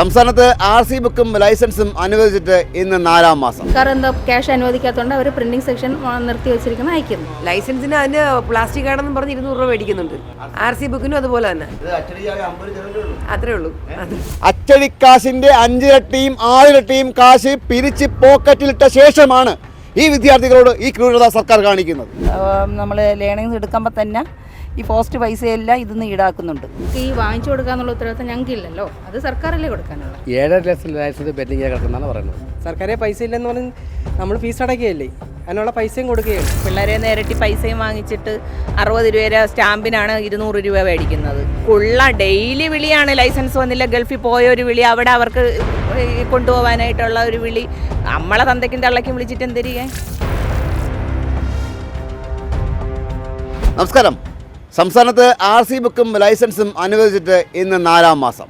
സംസ്ഥാനത്ത് R C ബുക്കും ലൈസൻസും അനുവദിച്ചിട്ട് ഇന്ന് നാലാം മാസം. സർക്കാർ എന്താ ക്യാഷ് അനുവദിക്കാത്തതുകൊണ്ട് അവർ പ്രിന്റിംഗ് സെക്ഷൻ നിർത്തി വെച്ചിരിക്കുന്ന അയക്കുന്നു. ലൈസൻസിന് അതിന് പ്ലാസ്റ്റിക് ആണെന്ന് പറഞ്ഞ് ഇരുന്നൂറ് രൂപ മേടിക്കുന്നുണ്ട്. ആർ സി ബുക്കിനും അതുപോലെ തന്നെ. അത്രേ ഉള്ളൂ. അച്ചടിക്കാശിന്റെ അഞ്ചിരട്ടിയും ആറിരട്ടിയും കാശ് പിരിച്ച് പോക്കറ്റിലിട്ട ശേഷമാണ് ഈ വിദ്യാർത്ഥികളോട് ഈ ക്രൂരത സർക്കാർ കാണിക്കുന്നത്? നമ്മൾ ലേണിങ്സ് എടുക്കുമ്പോൾ തന്നെ ഈ പോസ്റ്റ് പൈസയെല്ലാം ഇതിന്ന് ഈടാക്കുന്നുണ്ട്. ഈ വാങ്ങിച്ചു കൊടുക്കാന്നുള്ള ഉത്തരവാദിത്തം ഞങ്ങൾക്കില്ലല്ലോ. അത് സർക്കാരല്ലേ കൊടുക്കാനുള്ള ഏഴര ലക്ഷം ലൈസൻസ് പെൻഡിങ് കിടക്കുന്നതാണ് പറയുന്നത്. സർക്കാരെ പൈസ ഇല്ലെന്ന് പറഞ്ഞ് നമ്മൾ ഫീസ് അടയ്ക്കുകയല്ലേ അതിനുള്ള പൈസയും കൊടുക്കുകയാണ്. പിള്ളേരെ നേരിട്ട് പൈസയും വാങ്ങിച്ചിട്ട് അറുപത് രൂപ സ്റ്റാമ്പിനാണ് ഇരുന്നൂറ് രൂപ മേടിക്കുന്നത്. ഉള്ള ഡെയിലി വിളിയാണ് ലൈസൻസ് വന്നില്ല ഗൾഫിൽ പോയ ഒരു വിളി അവിടെ അവർക്ക് കൊണ്ടുപോകാനായിട്ടുള്ള ഒരു വിളി. നമ്മളെ തന്തയ്ക്കും തള്ളയ്ക്കും വിളിച്ചിട്ട് എന്തിരിക്കാൻ നമസ്കാരം. സംസ്ഥാനത്ത് ആർ സി ബുക്കും ലൈസൻസും അനുവദിച്ചിട്ട് ഇന്ന് നാലാം മാസം.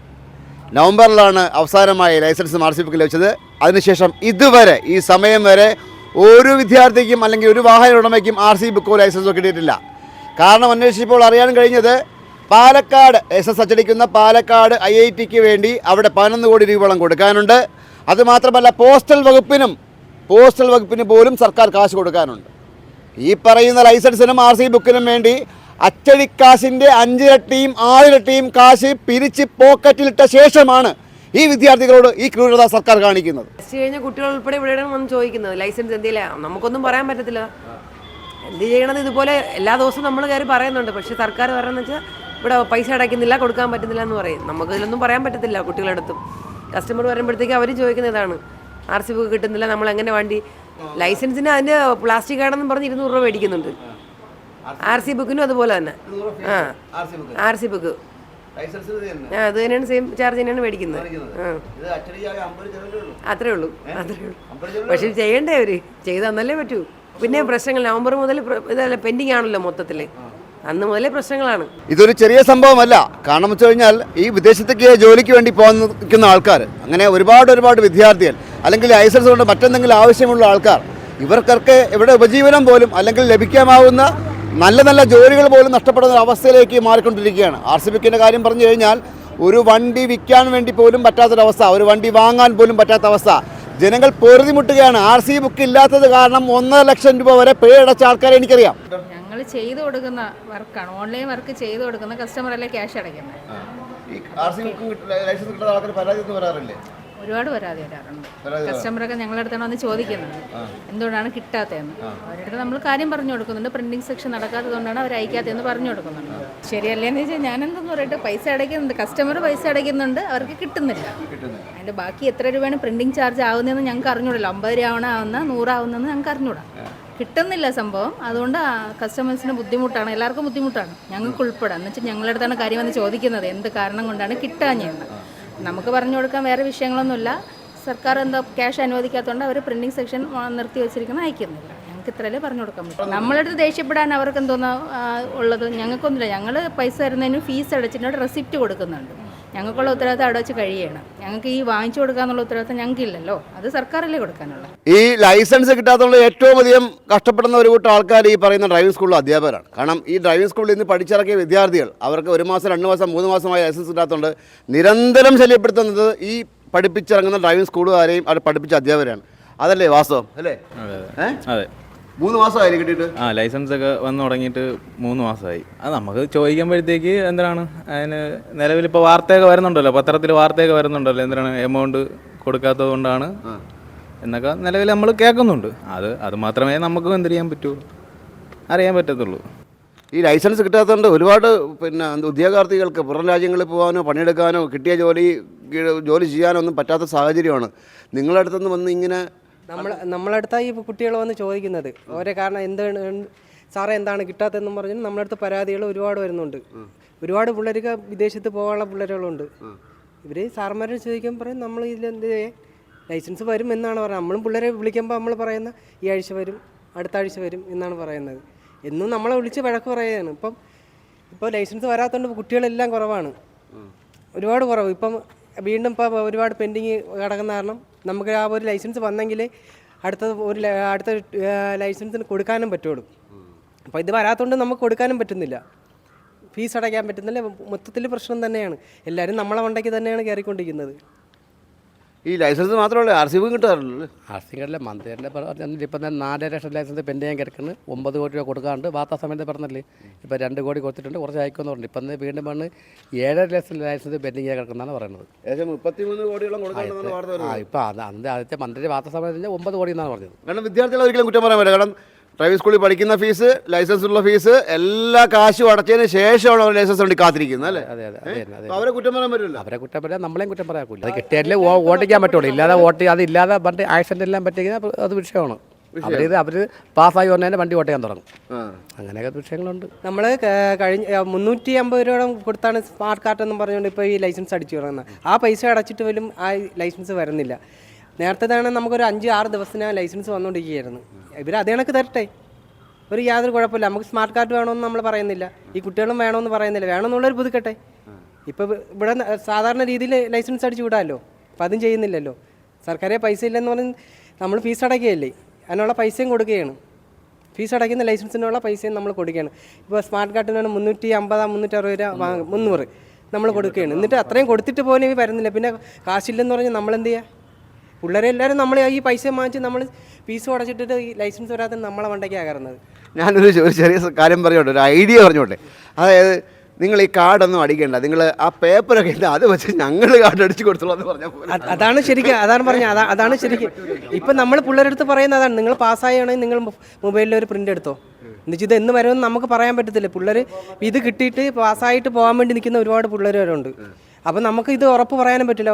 നവംബറിലാണ് അവസാനമായി ലൈസൻസും ആർ സി ബുക്കും ലഭിച്ചത്. അതിനുശേഷം ഇതുവരെ ഈ സമയം വരെ ഒരു വിദ്യാർത്ഥിക്കും അല്ലെങ്കിൽ ഒരു വാഹന ഉടമയ്ക്കും ആർ സി ബുക്കോ ലൈസൻസോ കിട്ടിയിട്ടില്ല. കാരണം അന്വേഷിച്ചപ്പോൾ അറിയാൻ കഴിഞ്ഞത് പാലക്കാട് എസ് എസ് അച്ചടിക്കുന്ന പാലക്കാട് ഐ ഐ ടിക്ക് വേണ്ടി അവിടെ പതിനൊന്ന് കോടി രൂപയോളം കൊടുക്കാനുണ്ട്. അതുമാത്രമല്ല പോസ്റ്റൽ വകുപ്പിനും പോസ്റ്റൽ വകുപ്പിന് പോലും സർക്കാർ കാശ് കൊടുക്കാനുണ്ട്. ഈ പറയുന്ന ലൈസൻസിനും ആർ സി ബുക്കിനും വേണ്ടി അച്ചടിക്കാശിന്റെ അഞ്ചിരട്ടിയും ആറിരട്ടിയും കാശ് പിരിച്ച് പോക്കറ്റിലിട്ട ശേഷമാണ് ഈ വിദ്യാർത്ഥികളോട് ഈ ക്രൂരത സർക്കാർ കാണിക്കുന്നത്. കഴിഞ്ഞ കുട്ടികൾ ഉൾപ്പെടെ വന്ന് ചോദിക്കുന്നത്. ലൈസൻസ് എന്തെങ്കിലും നമുക്കൊന്നും പറയാൻ പറ്റത്തില്ല. എന്ത് ചെയ്യണത് ഇതുപോലെ എല്ലാ ദിവസവും നമ്മൾ കയറി പറയുന്നുണ്ട്. പക്ഷേ സർക്കാർ പറയുന്നത് വെച്ചാൽ ഇവിടെ പൈസ അടയ്ക്കുന്നില്ല കൊടുക്കാൻ പറ്റുന്നില്ല എന്ന് പറയും. നമുക്ക് ഇതിലൊന്നും പറയാൻ പറ്റത്തില്ല കുട്ടികളടുത്തും. കസ്റ്റമർ വരുമ്പോഴത്തേക്ക് അവർ ചോദിക്കുന്ന ഇതാണ്. ആർ സി ബുക്ക് കിട്ടുന്നില്ല നമ്മൾ എങ്ങനെ വണ്ടി? ലൈസൻസിന് അതിന് പ്ലാസ്റ്റിക് ആണെന്ന് പറഞ്ഞ് ഇരുന്നൂറ് രൂപ മേടിക്കുന്നുണ്ട്. ആർ സി ബുക്കിനും അതുപോലെ തന്നെ. ആ. ആർ സി ബുക്ക് ആ അത് തന്നെയാണ് സെയിം ചാർജ് തന്നെയാണ് മേടിക്കുന്നത്. അത്രേ ഉള്ളൂ. അത്രേ ഉള്ളൂ. പക്ഷെ ചെയ്യണ്ടേ അവർ? ചെയ്ത് തന്നല്ലേ പറ്റൂ. പിന്നെ പ്രശ്നങ്ങൾ. നവംബർ മുതൽ ഇതല്ല പെൻഡിങ് ആണല്ലോ മൊത്തത്തിൽ അന്ന് മുതലേ പ്രശ്നങ്ങളാണ്. ഇതൊരു ചെറിയ സംഭവമല്ല. കാരണം വെച്ച് കഴിഞ്ഞാൽ ഈ വിദേശത്തേക്ക് ജോലിക്ക് വേണ്ടി പോകുന്ന ആൾക്കാർ അങ്ങനെ ഒരുപാട് ഒരുപാട് വിദ്യാർത്ഥികൾ അല്ലെങ്കിൽ ലൈസൻസ് കൊണ്ട് മറ്റെന്തെങ്കിലും ആവശ്യമുള്ള ആൾക്കാർ ഇവർക്കൊക്കെ ഇവിടെ ഉപജീവനം പോലും അല്ലെങ്കിൽ ലഭിക്കാമാവുന്ന നല്ല നല്ല ജോലികൾ പോലും നഷ്ടപ്പെടുന്ന അവസ്ഥയിലേക്ക് മാറിക്കൊണ്ടിരിക്കുകയാണ്. ആർ സി ബിക്കിന്റെ കാര്യം പറഞ്ഞു കഴിഞ്ഞാൽ ഒരു വണ്ടി വിൽക്കാൻ വേണ്ടി പോലും പറ്റാത്തൊരവസ്ഥ ഒരു വണ്ടി വാങ്ങാൻ പോലും പറ്റാത്ത അവസ്ഥ. ജനങ്ങൾ പൊറുതിമുട്ടുകയാണ്. ആർ സി ബുക്ക് ഇല്ലാത്തത് കാരണം ഒന്നര ലക്ഷം രൂപ വരെ പേ അടച്ച ആൾക്കാരെ എനിക്കറിയാം. ഞങ്ങൾ ചെയ്തു കൊടുക്കുന്ന വർക്കാണ്. ഓൺലൈൻ വർക്ക് ചെയ്തു കൊടുക്കുന്ന കസ്റ്റമർ കസ്റ്റമറല്ലേ ക്യാഷ് അടയ്ക്കുന്നത് ഒരുപാട് പരാതി വരാറുണ്ട്. കസ്റ്റമറൊക്കെ ഞങ്ങളുടെ അടുത്താണ് വന്ന് ചോദിക്കുന്നത്. എന്തുകൊണ്ടാണ് കിട്ടാത്തതെന്ന്. അവരുടെ അടുത്ത് നമ്മൾ കാര്യം പറഞ്ഞു കൊടുക്കുന്നുണ്ട്. പ്രിന്റിംഗ് സെക്ഷൻ നടക്കാത്തതുകൊണ്ടാണ് അവർ അയക്കാത്തതെന്ന് പറഞ്ഞു കൊടുക്കുന്നുണ്ട്. ശരിയല്ലേന്ന് വെച്ചാൽ ഞാൻ എന്തെന്ന് പറയട്ടെ? പൈസ അടയ്ക്കുന്നുണ്ട്. കസ്റ്റമർ പൈസ അടയ്ക്കുന്നുണ്ട്. അവർക്ക് കിട്ടുന്നില്ല. അതിന്റെ ബാക്കി എത്ര രൂപയാണ് പ്രിന്റിംഗ് ചാർജ് ആവുന്നതെന്ന് ഞങ്ങൾക്ക് അറിഞ്ഞൂടല്ലോ. അമ്പത് രൂപ ആവണ ആവുന്ന നൂറാവുന്നതെന്ന് ഞങ്ങൾക്ക് അറിഞ്ഞൂടാ. കിട്ടുന്നില്ല സംഭവം. അതുകൊണ്ട് കസ്റ്റമേഴ്സിന് ബുദ്ധിമുട്ടാണ്. എല്ലാവർക്കും ബുദ്ധിമുട്ടാണ്. ഞങ്ങൾക്ക് ഉൾപ്പെടെ. എന്ന് വെച്ചാൽ ഞങ്ങളുടെ അടുത്താണ് കാര്യം വന്ന് ചോദിക്കുന്നത്. എന്ത് കാരണം കൊണ്ടാണ് കിട്ടാഞ്ഞെന്ന് നമുക്ക് പറഞ്ഞു കൊടുക്കാൻ വേറെ വിഷയങ്ങളൊന്നുമില്ല. സർക്കാർ എന്താ ക്യാഷ് അനുവദിക്കാത്തതുകൊണ്ട് അവർ പ്രിന്റിംഗ് സെക്ഷൻ നിർത്തി വെച്ചിരിക്കുന്ന അയക്കുന്നില്ല. ഞങ്ങൾക്ക് ഇത്രയല്ലേ പറഞ്ഞു കൊടുക്കാൻ പറ്റും. നമ്മളടുത്ത് ദേഷ്യപ്പെടാൻ അവർക്ക് എന്തോന്നാ ഉള്ളത്? ഞങ്ങൾക്കൊന്നുമില്ല. ഞങ്ങൾ പൈസ തരുന്നതിന് ഫീസ് അടച്ചിട്ട് റെസിപ്റ്റ് കൊടുക്കുന്നുണ്ട്. ഞങ്ങൾക്കുള്ള ഉത്തരവാദിത്തം അവിടെ വെച്ച് കഴിയണം. ഞങ്ങൾക്ക് ഈ വാങ്ങിച്ചു കൊടുക്കാന്നുള്ള ഉത്തരവാദിത്തം ഞങ്ങൾക്കില്ലല്ലോ. അത് സർക്കാരല്ലേ കൊടുക്കാനുള്ള ഈ ലൈസൻസ് കിട്ടാത്തതുകൊണ്ട് ഏറ്റവും അധികം കഷ്ടപ്പെടുന്ന ഒരു കൂട്ടം ആൾക്കാർ ഈ പറയുന്ന ഡ്രൈവിംഗ് സ്കൂളിലെ അധ്യാപകരാണ്. കാരണം ഈ ഡ്രൈവിംഗ് സ്കൂളിൽ നിന്ന് പഠിച്ചിറക്കിയ വിദ്യാർത്ഥികൾ അവർക്ക് ഒരു മാസം രണ്ട് മാസം മൂന്ന് മാസമായി ലൈസൻസ് കിട്ടാത്തതുകൊണ്ട് നിരന്തരം ശല്യപ്പെടുത്തുന്നത് ഈ പഠിപ്പിച്ചിറങ്ങുന്ന ഡ്രൈവിംഗ് സ്കൂളുകാരെയും അവിടെ പഠിപ്പിച്ച അധ്യാപകരാണ് അതല്ലേ വാസ്തവം? അല്ലേ? അതെ അതെ. മൂന്ന് മാസമായി കിട്ടിയിട്ട്? ആ ലൈസൻസ് ഒക്കെ വന്ന് തുടങ്ങിയിട്ട് മൂന്ന് മാസമായി. അത് നമുക്ക് ചോദിക്കുമ്പോഴത്തേക്ക് എന്താണ് അതിന് നിലവിൽ ഇപ്പോൾ വാർത്തയൊക്കെ വരുന്നുണ്ടല്ലോ. പത്രത്തിൽ വാർത്തയൊക്കെ വരുന്നുണ്ടല്ലോ. എന്താണ് എമൗണ്ട് കൊടുക്കാത്തത് കൊണ്ടാണ് എന്നൊക്കെ നിലവിൽ നമ്മൾ കേൾക്കുന്നുണ്ട്. അത് അത് മാത്രമേ നമുക്ക് എന്ത് ചെയ്യാൻ പറ്റുള്ളൂ അറിയാൻ പറ്റത്തുള്ളൂ. ഈ ലൈസൻസ് കിട്ടാത്തതുകൊണ്ട് ഒരുപാട് പിന്നെ ഉദ്യോഗാർത്ഥികൾക്ക് പുറം രാജ്യങ്ങളിൽ പോകാനോ പണിയെടുക്കാനോ കിട്ടിയ ജോലി ജോലി ചെയ്യാനോ ഒന്നും പറ്റാത്ത സാഹചര്യമാണ്. നിങ്ങളുടെ അടുത്തുനിന്ന് വന്ന് ഇങ്ങനെ നമ്മൾ നമ്മളടുത്താ ഈ കുട്ടികൾ വന്ന് ചോദിക്കുന്നത്. ഓരോ കാരണം എന്താണ് എന്ത് സാറേ എന്താണ് കിട്ടാത്തതെന്നും പറഞ്ഞ് നമ്മളടുത്ത് പരാതികൾ ഒരുപാട് വരുന്നുണ്ട്. ഒരുപാട് പിള്ളേർക്ക് വിദേശത്ത് പോകാനുള്ള പിള്ളേരുകളുണ്ട്. ഇവർ സാറന്മാരോട് ചോദിക്കാൻ പറയും നമ്മൾ ഇതിലെന്ത് ലൈസൻസ് വരും എന്നാണ് പറയുന്നത് നമ്മളും പിള്ളേരെ വിളിക്കുമ്പോൾ നമ്മൾ പറയുന്ന ഈ ആഴ്ച വരും അടുത്ത ആഴ്ച വരും എന്നാണ് പറയുന്നത്. എന്നും നമ്മളെ വിളിച്ച് വഴക്ക് പറയുകയാണ്. ഇപ്പം ഇപ്പോൾ ലൈസൻസ് വരാത്തതുകൊണ്ട് കുട്ടികളെല്ലാം കുറവാണ്. ഒരുപാട് കുറവ്. ഇപ്പം വീണ്ടും ഇപ്പോൾ ഒരുപാട് പെൻഡിങ് കിടക്കുന്ന കാരണം നമുക്ക് ആ ഒരു ലൈസൻസ് വന്നെങ്കിൽ അടുത്ത ഒരു അടുത്ത ലൈസൻസിന് കൊടുക്കാനും പറ്റുള്ളൂ. അപ്പോൾ ഇത് വരാത്തതുകൊണ്ട് നമുക്ക് കൊടുക്കാനും പറ്റുന്നില്ല. ഫീസ് അടയ്ക്കാൻ പറ്റുന്നില്ല. മൊത്തത്തിൽ പ്രശ്നം തന്നെയാണ്. എല്ലാവരും നമ്മളെ മണ്ടയ്ക്ക് തന്നെയാണ് കയറിക്കൊണ്ടിരിക്കുന്നത് ഈ ലൈസൻസ് മാത്രമല്ല? ആർ സി ബുക്ക് കിട്ടാറുള്ളൂ ആർ സി കാർഡിലെ മന്ത്രിയുടെ പറഞ്ഞാൽ ഇപ്പം തന്നെ നാല് ലക്ഷം ലൈസൻസ് പെൻഡ് ചെയ്യാൻ കിടക്കുന്നു. ഒമ്പത് കോടി രൂപ കൊടുക്കാണ്ട്. വാർത്താ സമയത്ത് പറഞ്ഞല്ലേ? ഇപ്പം രണ്ട് കോടി കൊടുത്തിട്ടുണ്ട് കുറച്ച് അയക്കുമെന്ന് പറഞ്ഞു ഇപ്പം വീണ്ടും പറഞ്ഞ് ഏഴര ലക്ഷം ലൈസൻസ് പെൻഡിങ് ചെയ്യാൻ കിടക്കുന്നതാണ് പറയുന്നത്. ഏകദേശം മുപ്പത്തിമൂന്ന് കോടിയോളം കൊടുക്കാനുണ്ടെന്ന് വാർത്ത ആ ഇപ്പം അത് അന്ന് ആദ്യത്തെ മന്ത്രി വാർത്താ സമയത്ത് ഒമ്പത് കോടി എന്നാണ് പറഞ്ഞത്. കാരണം വിദ്യാർത്ഥികളെ ഒരിക്കലും കുറ്റം പറയാൻ പറ്റില്ല. കാരണം പ്രൈവറ്റ് സ്കൂളിൽ പഠിക്കുന്ന ഫീസ് ലൈസൻസ് ഉള്ള ഫീസ് എല്ലാ കാശും അടച്ചതിന് ശേഷമാണ് അവർ ലൈസൻസ് വേണ്ടി കാത്തിരിക്കുന്നത് അല്ലേ? അതെ അതെ അതെ അതെ. അപ്പൊ അവരെ കുറ്റം പറയാൻ പറ്റില്ല അവരെ കുറ്റം പറയാം നമ്മളെയും കുറ്റം പറയാക്കില്ല അത് കിട്ടിയാലേ വോ- വോട്ടിക്കാൻ പറ്റുള്ളൂ. ഇല്ലാതെ വോട്ട് അത് ഇല്ലാതെ വണ്ടി ആക്സിഡന്റ് എല്ലാം പറ്റിയെങ്കിൽ അത് വിഷയമാണ്. അവരിത് അവർ പാസ്സായി വന്നതിന് വണ്ടി വോട്ട് ചെയ്യാൻ തുടങ്ങും അങ്ങനെയൊക്കെ വിഷയങ്ങളുണ്ട്. നമ്മൾ കഴിഞ്ഞ മുന്നൂറ്റി അമ്പത് രൂപ കൊടുത്താണ് സ്മാർട്ട് കാർഡ് എന്ന് പറഞ്ഞുകൊണ്ട് ഇപ്പോൾ ഈ ലൈസൻസ് അടിച്ചു തുടങ്ങുന്നത്. ആ പൈസ അടച്ചിട്ട് പോലും ആ ലൈസൻസ് വരുന്നില്ല. നേരത്തേതാണ് നമുക്കൊരു അഞ്ച് ആറ് ദിവസത്തിന് ലൈസൻസ് വന്നുകൊണ്ടിരിക്കുകയായിരുന്നു ഇവർ അതേ കണക്ക് തരട്ടെ. ഒരു യാതൊരു കുഴപ്പമില്ല. നമുക്ക് സ്മാർട്ട് കാർഡ് വേണമെന്ന് നമ്മൾ പറയുന്നില്ല. ഈ കുട്ടികളും വേണമെന്ന് പറയുന്നില്ല. വേണമെന്നുള്ളൊരു പുതുക്കട്ടെ. ഇപ്പോൾ ഇവിടെ സാധാരണ രീതിയിൽ ലൈസൻസ് അടിച്ചു വിടാമല്ലോ. അപ്പം അതും ചെയ്യുന്നില്ലല്ലോ. സർക്കാരെ പൈസ ഇല്ലെന്ന് പറഞ്ഞ് നമ്മൾ ഫീസ് അടയ്ക്കുകയല്ലേ അതിനുള്ള പൈസയും കൊടുക്കുകയാണ്. ഫീസ് അടയ്ക്കുന്ന ലൈസൻസിനുള്ള പൈസയും നമ്മൾ കൊടുക്കുകയാണ്. ഇപ്പോൾ സ്മാർട്ട് കാർഡിനാണ് മുന്നൂറ്റി അമ്പത് മുന്നൂറ്റി അറുപത് രൂപ വാങ്ങ- മുന്നൂറ് നമ്മൾ കൊടുക്കുകയാണ്. എന്നിട്ട് അത്രയും കൊടുത്തിട്ട് പോലും വരുന്നില്ല. പിന്നെ കാശില്ലെന്ന് പറഞ്ഞാൽ നമ്മൾ എന്ത് ചെയ്യുക പിള്ളേരെ എല്ലാവരും നമ്മൾ ഈ പൈസ വാങ്ങിച്ച് നമ്മൾ ഫീസ് അടച്ചിട്ടിട്ട് ഈ ലൈസൻസ് വരാതെ നമ്മളെ വണ്ടയ്ക്കാണ് കയറുന്നത്. ഞാനൊരു ഒരു ചെറിയ കാര്യം പറഞ്ഞോട്ടെ ഒരു ഐഡിയ പറഞ്ഞോട്ടെ. അതായത് നിങ്ങൾ ഈ കാർഡൊന്നും അടിക്കേണ്ട നിങ്ങൾ ആ പേപ്പറൊക്കെ ഉണ്ട് അത് വെച്ച് ഞങ്ങൾ കാർഡ് അടിച്ചു കൊടുത്തോളൂ എന്ന് പറഞ്ഞാൽ അതാണ് ശരിക്കും അതാണ് പറഞ്ഞത് അതാ അതാണ് ശരിക്കും. ഇപ്പം നമ്മൾ പിള്ളേരെടുത്ത് പറയുന്നത് അതാണ് നിങ്ങൾ പാസ്സായാണെങ്കിൽ നിങ്ങൾ മൊബൈലിൽ ഒരു പ്രിന്റ് എടുത്തോ. എന്നുവെച്ചാൽ ഇത് എന്ന് വരുമെന്ന് നമുക്ക് പറയാൻ പറ്റത്തില്ല. പിള്ളേർ ഇത് കിട്ടിയിട്ട് പാസ്സായിട്ട് പോകാൻ വേണ്ടി നിൽക്കുന്ന ഒരുപാട് പിള്ളേർ വരെയുണ്ട് അപ്പം നമുക്ക് ഇത് ഉറപ്പ് പറയാനും പറ്റില്ല.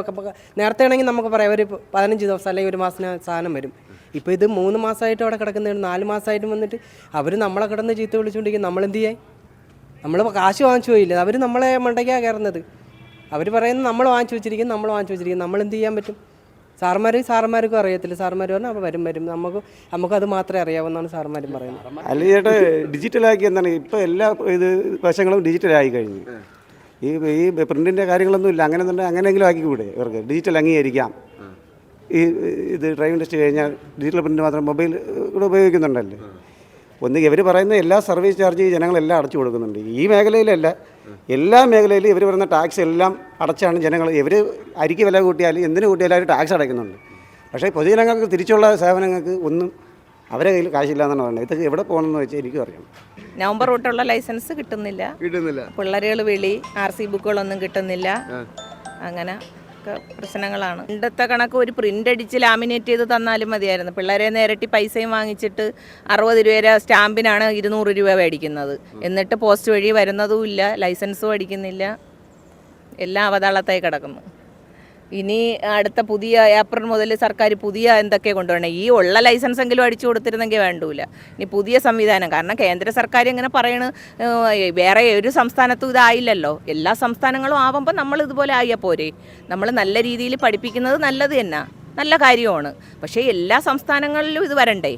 നേരത്തെ ആണെങ്കിൽ നമുക്ക് പറയാം ഒരു പതിനഞ്ച് ദിവസം അല്ലെങ്കിൽ ഒരു മാസത്തിന് സാധനം വരും. ഇപ്പോൾ ഇത് മൂന്ന് മാസമായിട്ട് അവിടെ കിടക്കുന്നതാണ് നാല് മാസമായിട്ടും വന്നിട്ട് അവർ നമ്മളെ കിടന്ന് ചീത്ത വിളിച്ചുകൊണ്ടിരിക്കും നമ്മളെന്ത് ചെയ്യാൻ നമ്മൾ കാശ് വാങ്ങിച്ചു പോയില്ല? അവർ നമ്മളെ മണ്ടയ്ക്കാണ് കയറുന്നത്. അവർ പറയുന്നത് നമ്മൾ വാങ്ങിച്ചു വെച്ചിരിക്കും നമ്മൾ വാങ്ങിച്ചു വെച്ചിരിക്കും നമ്മൾ എന്ത് ചെയ്യാൻ പറ്റും? സാർമാർ സാർമാർക്കും അറിയത്തില്ല. സാർമാർ പറഞ്ഞാൽ അപ്പോൾ വരും വരും. നമുക്ക് നമുക്കത് മാത്രമേ അറിയാവുന്നതാണ് സാർമാരും പറയുന്നത്. അല്ല ചേട്ടാ ഡിജിറ്റലാക്കി എന്താണ്? ഇപ്പോൾ എല്ലാ ഇത് വശങ്ങളും ഡിജിറ്റലായി കഴിഞ്ഞു. ഈ ഈ പ്രിന്റിന്റെ കാര്യങ്ങളൊന്നും ഇല്ല. അങ്ങനെ തന്നെ അങ്ങനെയെങ്കിലും ആക്കിക്കൂടെ ഇവർക്ക്? ഡിജിറ്റൽ അംഗീകരിക്കാം. ഈ ഇത് ഡ്രൈവിംഗ് ടെസ്റ്റ് കഴിഞ്ഞാൽ ഡിജിറ്റൽ പ്രിന്റ് മാത്രം മൊബൈൽ കൂടെ ഉപയോഗിക്കുന്നുണ്ടല്ലേ? ഒന്ന് ഇവർ പറയുന്ന എല്ലാ സർവീസ് ചാർജ് ജനങ്ങളെല്ലാം അടച്ചു കൊടുക്കുന്നുണ്ട്. ഈ മേഖലയിലല്ല. എല്ലാ മേഖലയിലും ഇവർ പറയുന്ന ടാക്സ് എല്ലാം അടച്ചാണ് ജനങ്ങൾ ഇവർ അരിക്ക് വില കൂട്ടിയാലും എന്തിനു കൂട്ടിയാലും അവർ ടാക്സ് അടയ്ക്കുന്നുണ്ട്. പക്ഷേ പൊതുജനങ്ങൾക്ക് തിരിച്ചുള്ള സേവനങ്ങൾക്ക് ഒന്നും അവരെ കയ്യിൽ കാശില്ല എന്നാണ് പറഞ്ഞത്. ഇതൊക്കെ എവിടെ പോകണമെന്ന് വെച്ചാൽ എനിക്കും അറിയാം നവംബർ തൊട്ടുള്ള ലൈസൻസ് കിട്ടുന്നില്ല. കിട്ടുന്നില്ല. പിള്ളേരുകൾ വിളി ആർ സി ബുക്കുകളൊന്നും കിട്ടുന്നില്ല. അങ്ങനെ ഒക്കെ പ്രശ്നങ്ങളാണ്. പണ്ടത്തെ കണക്ക് ഒരു പ്രിന്റ് അടിച്ച് ലാമിനേറ്റ് ചെയ്ത് തന്നാലും മതിയായിരുന്നു. പിള്ളേരെ നേരിട്ട് പൈസയും വാങ്ങിച്ചിട്ട് അറുപത് രൂപ സ്റ്റാമ്പിനാണ് ഇരുന്നൂറ് രൂപ മേടിക്കുന്നത്. എന്നിട്ട് പോസ്റ്റ് വഴി വരുന്നതും ഇല്ല ലൈസൻസും അടിക്കുന്നില്ല. എല്ലാം അവതാളത്തായി കിടക്കുന്നു. ഇനി അടുത്ത പുതിയ ഏപ്രിൽ മുതൽ സർക്കാർ പുതിയ എന്തൊക്കെ കൊണ്ടുവരണം? ഈ ഉള്ള ലൈസൻസ് എങ്കിലും അടിച്ചു കൊടുത്തിരുന്നെങ്കിൽ വേണ്ടൂല. ഇനി പുതിയ സംവിധാനം. കാരണം കേന്ദ്ര സർക്കാർ ഇങ്ങനെ പറയണ് വേറെ ഒരു സംസ്ഥാനത്തും ഇതായില്ലല്ലോ. എല്ലാ സംസ്ഥാനങ്ങളും ആവുമ്പോൾ നമ്മൾ ഇതുപോലെ ആയ പോരെ. നമ്മൾ നല്ല രീതിയിൽ പഠിപ്പിക്കുന്നത് നല്ലത് തന്നെ. നല്ല കാര്യമാണ്. പക്ഷേ എല്ലാ സംസ്ഥാനങ്ങളിലും ഇത് വരണ്ടേ?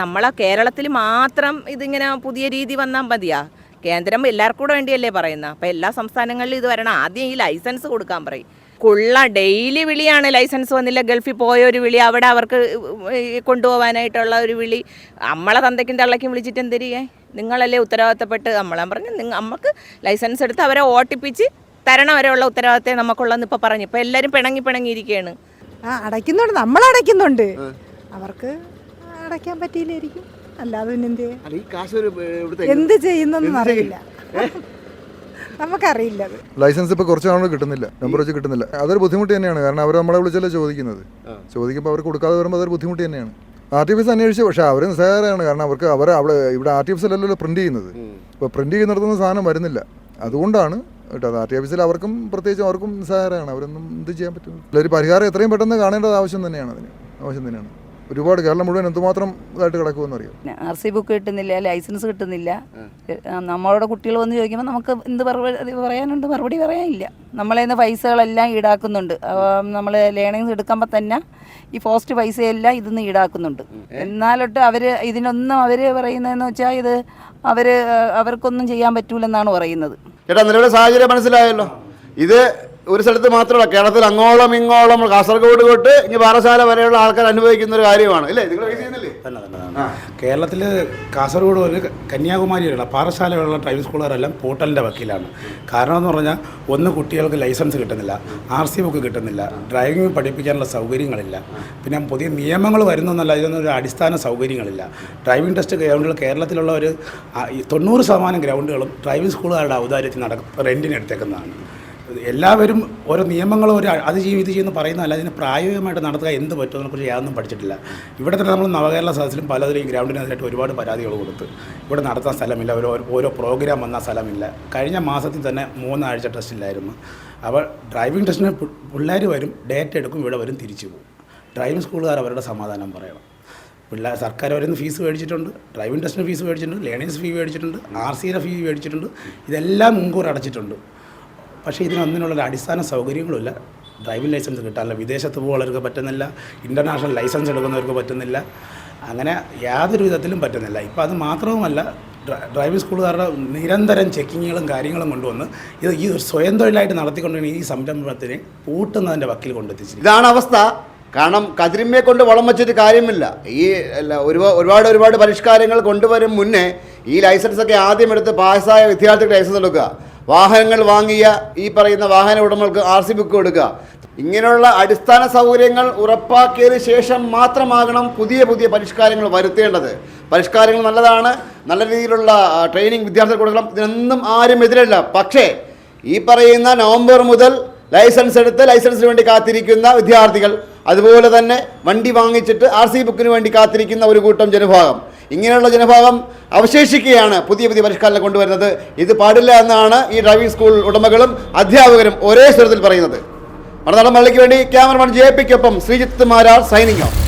നമ്മളെ കേരളത്തിൽ മാത്രം ഇതിങ്ങനെ പുതിയ രീതി വന്നാൽ മതിയാ. കേന്ദ്രം എല്ലാവർക്കും കൂടെ വേണ്ടിയല്ലേ പറയുന്നത്. അപ്പോൾ എല്ലാ സംസ്ഥാനങ്ങളിലും ഇത് വരണം. ആദ്യം ഈ ലൈസൻസ് കൊടുക്കാൻ പറയും. കുള്ള ഡെയിലി വിളിയാണ് ലൈസൻസ് വന്നില്ല. ഗൾഫിൽ പോയ ഒരു വിളി അവിടെ അവർക്ക് കൊണ്ടുപോകാനായിട്ടുള്ള ഒരു വിളി. നമ്മളെ തന്തയ്ക്കും തള്ളയ്ക്കും വിളിച്ചിട്ട് എന്തിരികെ നിങ്ങളല്ലേ ഉത്തരവാദിത്തപ്പെട്ട്? നമ്മളെ പറഞ്ഞു നിങ്ങൾ നമുക്ക് ലൈസൻസ് എടുത്ത് അവരെ ഓട്ടിപ്പിച്ച് തരണം വരെയുള്ള ഉത്തരവാദിത്തം നമുക്കുള്ളതെന്ന് ഇപ്പോൾ പറഞ്ഞു. ഇപ്പോൾ എല്ലാവരും പിണങ്ങി പിണങ്ങിയിരിക്കുകയാണ് ആ അടയ്ക്കുന്നുണ്ട്. നമ്മൾ അടയ്ക്കുന്നുണ്ട്. അവർക്ക് അടയ്ക്കാൻ പറ്റിയില്ലായിരിക്കും. അല്ലാതെ പിന്നെ എന്ത് എന്ത് ചെയ്യുന്നൊന്നും അറിയില്ല. നമുക്കറിയില്ല അത്. ലൈസൻസ് ഇപ്പൊ കുറച്ച് നാളുകൾ കിട്ടുന്നില്ല. നമ്പർ വെച്ച് കിട്ടുന്നില്ല. അതൊരു ബുദ്ധിമുട്ട് തന്നെയാണ്. കാരണം അവർ നമ്മളെ വിളിച്ചല്ലേ ചോദിക്കുന്നത്. ചോദിക്കുമ്പോൾ അവർ കൊടുക്കാതെ വരുമ്പോൾ അതൊരു ബുദ്ധിമുട്ട് തന്നെയാണ്. ആർ ടി എഫ് അന്വേഷിച്ചു പക്ഷെ അവർ നിസ്സാരമാണ് കാരണം അവർക്ക് അവർ അവിടെ ഇവിടെ ആർ ടി എഫിലല്ലല്ലോ പ്രിന്റ് ചെയ്യുന്നത്. ഇപ്പോൾ പ്രിന്റ് ചെയ്യുന്നിടത്തൊന്നും സാധനം വരുന്നില്ല. അതുകൊണ്ടാണ് കേട്ടോ ആർ ടി ഓഫീസിൽ അവർക്കും പ്രത്യേകിച്ച് അവർക്കും നിസ്സാരമാണ് അവരൊന്നും എന്ത് ചെയ്യാൻ പറ്റും ഒരു പരിഹാരം എത്രയും പെട്ടെന്ന് കാണേണ്ടത് ആവശ്യം തന്നെയാണ് അതിന്. ആവശ്യം തന്നെയാണ്. ഒരുപാട് കേരളം മുഴുവൻ എന്തുമാത്രം ഇതായിട്ട് കിടക്കുമെന്ന് അറിയാം ആർ സി ബുക്ക് കിട്ടുന്നില്ല ലൈസൻസ് കിട്ടുന്നില്ല. നമ്മളുടെ കുട്ടികൾ വന്ന് ചോദിക്കുമ്പോൾ നമുക്ക് എന്ത് മറുപടി പറയാനുണ്ട് മറുപടി പറയാനില്ല. നമ്മളെ നിന്ന് പൈസകളെല്ലാം ഈടാക്കുന്നുണ്ട്. നമ്മൾ ലേണിങ്സ് എടുക്കുമ്പോൾ തന്നെ ഈ പോസ്റ്റ് പൈസയെല്ലാം ഇതിന്ന് ഈടാക്കുന്നുണ്ട്. എന്നാലൊട്ട് അവർ ഇതിനൊന്നും അവർ പറയുന്നതെന്ന് വെച്ചാൽ ഇത് അവർ അവർക്കൊന്നും ചെയ്യാൻ പറ്റൂലെന്നാണ് പറയുന്നത്. ചേട്ടാ നിലവിലെ സാഹചര്യം മനസ്സിലായല്ലോ. ഇത് ഒരു സ്ഥലത്ത് മാത്രമല്ല കേരളത്തിൽ അങ്ങോളം ഇങ്ങോളം കാസർഗോഡ് തൊട്ട് ഇനി പാറശാല വരെയുള്ള ആൾക്കാർ അനുഭവിക്കുന്ന ഒരു കാര്യമാണ്. അല്ലേ നിങ്ങൾ ചെയ്യുന്നില്ലേ കേരളത്തിൽ കാസർഗോഡ് ഒരു കന്യാകുമാരി വരെയുള്ള പാറശാല വരെയുള്ള ഡ്രൈവിംഗ് സ്കൂളുകാരെല്ലാം പോർട്ടലിന്റെ വക്കീലാണ്. കാരണം എന്ന് പറഞ്ഞാൽ ഒന്ന് കുട്ടികൾക്ക് ലൈസൻസ് കിട്ടുന്നില്ല ആർ സി ബുക്ക് കിട്ടുന്നില്ല ഡ്രൈവിംഗ് പഠിപ്പിക്കാനുള്ള സൗകര്യങ്ങളില്ല. പിന്നെ പുതിയ നിയമങ്ങൾ വരുന്നൊന്നല്ല ഒരു അടിസ്ഥാന സൗകര്യങ്ങളില്ല. ഡ്രൈവിംഗ് ടെസ്റ്റ് ഗ്രൗണ്ടുകൾ കേരളത്തിലുള്ള ഒരു തൊണ്ണൂറ് ശതമാനം ഗ്രൗണ്ടുകളും ഡ്രൈവിംഗ് സ്കൂളുകാരുടെ ഔദാര്യത്തിൽ നടക്കും റെന്റിന് എടുത്തേക്കുന്നതാണ്. എല്ലാവരും ഓരോ നിയമങ്ങളും ഒരു അത് ചെയ്യും ഇത് ചെയ്യുമെന്ന് പറയുന്നതല്ല അതിന് പ്രായോഗികമായിട്ട് നടത്തുക എന്ത് പറ്റുമെന്നെ അതിനെക്കുറിച്ച് യാതൊന്നും പഠിച്ചിട്ടില്ല. ഇവിടെ തന്നെ നമ്മൾ നവകേരള സദസ്സിലും പലതിലും ഗ്രൗണ്ടിനെതിരായിട്ട് ഒരുപാട് പരാതികൾ കൊടുത്ത് ഇവിടെ നടത്താൻ സ്ഥലമില്ല ഓരോ ഓരോ പ്രോഗ്രാം വന്ന സ്ഥലമില്ല. കഴിഞ്ഞ മാസത്തിൽ തന്നെ മൂന്നാഴ്ച ടെസ്റ്റില്ലായിരുന്നു അപ്പോൾ ഡ്രൈവിംഗ് ടെസ്റ്റിന് പിള്ളേർ വരും ഡേറ്റ എടുക്കും ഇവിടെ വരും തിരിച്ചു പോകും. ഡ്രൈവിംഗ് സ്കൂളുകാർ അവരുടെ സമാധാനം പറയണം. പിള്ളേർ സർക്കാർ അവരിൽ ഫീസ് മേടിച്ചിട്ടുണ്ട് ഡ്രൈവിംഗ് ടെസ്റ്റിന് ഫീസ് മേടിച്ചിട്ടുണ്ട് ലേണേഴ്സ് ഫീ മേടിച്ചിട്ടുണ്ട് ആർ സിയുടെ ഫീ മേടിച്ചിട്ടുണ്ട് ഇതെല്ലാം മുൻകൂർ അടച്ചിട്ടുണ്ട്. പക്ഷേ ഇതിനൊന്നിനുള്ള അടിസ്ഥാന സൗകര്യങ്ങളുമില്ല. ഡ്രൈവിംഗ് ലൈസൻസ് കിട്ടാനില്ല വിദേശത്ത് പോകുന്നവർക്ക് പറ്റുന്നില്ല. ഇന്റർനാഷണൽ ലൈസൻസ് എടുക്കുന്നവർക്ക് പറ്റുന്നില്ല. അങ്ങനെ യാതൊരു വിധത്തിലും പറ്റുന്നില്ല. ഇപ്പോൾ അത് മാത്രവുമല്ല ഡ്രൈവിംഗ് സ്കൂളുകാരുടെ നിരന്തരം ചെക്കിങ്ങുകളും കാര്യങ്ങളും കൊണ്ടുവന്ന് ഇത് ഈ സ്വയം തൊഴിലായിട്ട് നടത്തിക്കൊണ്ടിരുന്ന ഈ സംരംഭത്തിന് പൂട്ടുന്നതിന്റെ വക്കിൽ കൊണ്ടെത്തിച്ചു ഇതാണ് അവസ്ഥ. കാരണം കതിരിമ്മയെ കൊണ്ട് വളം വെച്ചിട്ട് കാര്യമില്ല. ഈ അല്ല, ഒരുപാട് ഒരുപാട് പരിഷ്കാരങ്ങൾ കൊണ്ടുവരും മുന്നേ ഈ ലൈസൻസ് ഒക്കെ ആദ്യം എടുത്ത് പാസ്സായ വിദ്യാർത്ഥികളുടെ ലൈസൻസ് എടുക്കുക വാഹനങ്ങൾ വാങ്ങിയ ഈ പറയുന്ന വാഹന ഉടമകൾക്ക് ആർ സി ബുക്ക് കൊടുക്കുക. ഇങ്ങനെയുള്ള അടിസ്ഥാന സൗകര്യങ്ങൾ ഉറപ്പാക്കിയതിന് ശേഷം മാത്രമാകണം പുതിയ പുതിയ പരിഷ്കാരങ്ങൾ വരുത്തേണ്ടത്. പരിഷ്കാരങ്ങൾ നല്ലതാണ്. നല്ല രീതിയിലുള്ള ട്രെയിനിങ് വിദ്യാർത്ഥികൾ കൊടുക്കണം. ഇതിനൊന്നും ആരും എതിരല്ല. പക്ഷേ ഈ പറയുന്ന നവംബർ മുതൽ ലൈസൻസ് എടുത്ത് ലൈസൻസിന് വേണ്ടി കാത്തിരിക്കുന്ന വിദ്യാർത്ഥികൾ അതുപോലെ തന്നെ വണ്ടി വാങ്ങിച്ചിട്ട് ആർ സി ബുക്കിന് വേണ്ടി കാത്തിരിക്കുന്ന ഒരു കൂട്ടം ജനഭാഗം ഇങ്ങനെയുള്ള ജനഭാഗം അവശേഷിക്കുകയാണ് പുതിയ പുതിയ പരിഷ്കാരങ്ങൾ കൊണ്ടുവരുന്നത്. ഇത് പാടില്ല എന്നാണ് ഈ ഡ്രൈവിംഗ് സ്കൂൾ ഉടമകളും അധ്യാപകരും ഒരേ സ്വരത്തിൽ പറയുന്നത്. മണനാടൻ മള്ളിക്ക് വേണ്ടി ക്യാമറമാൻ ജെ പിക്കൊപ്പം ശ്രീജിത്ത് മാരാർ സൈനിങ് ഓഫ്